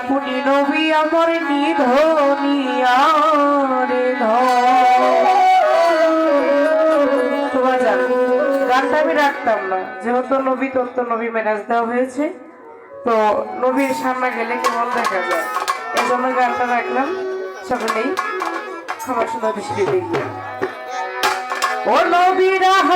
আপনি নবী আমার নিধনিয়ারে তোমার গানটা আমি রাখতাম না। যেহেতু নবী তোর তো নবী মেরাজ দেওয়া হয়েছে। তো নবীর সামনে গেলে কেমন দেখা যায়? এই জন্য গানটা রাখলাম। সকলেই ক্ষমা সুন্দর দৃষ্টি দেখবে ও নবী আল্লাহ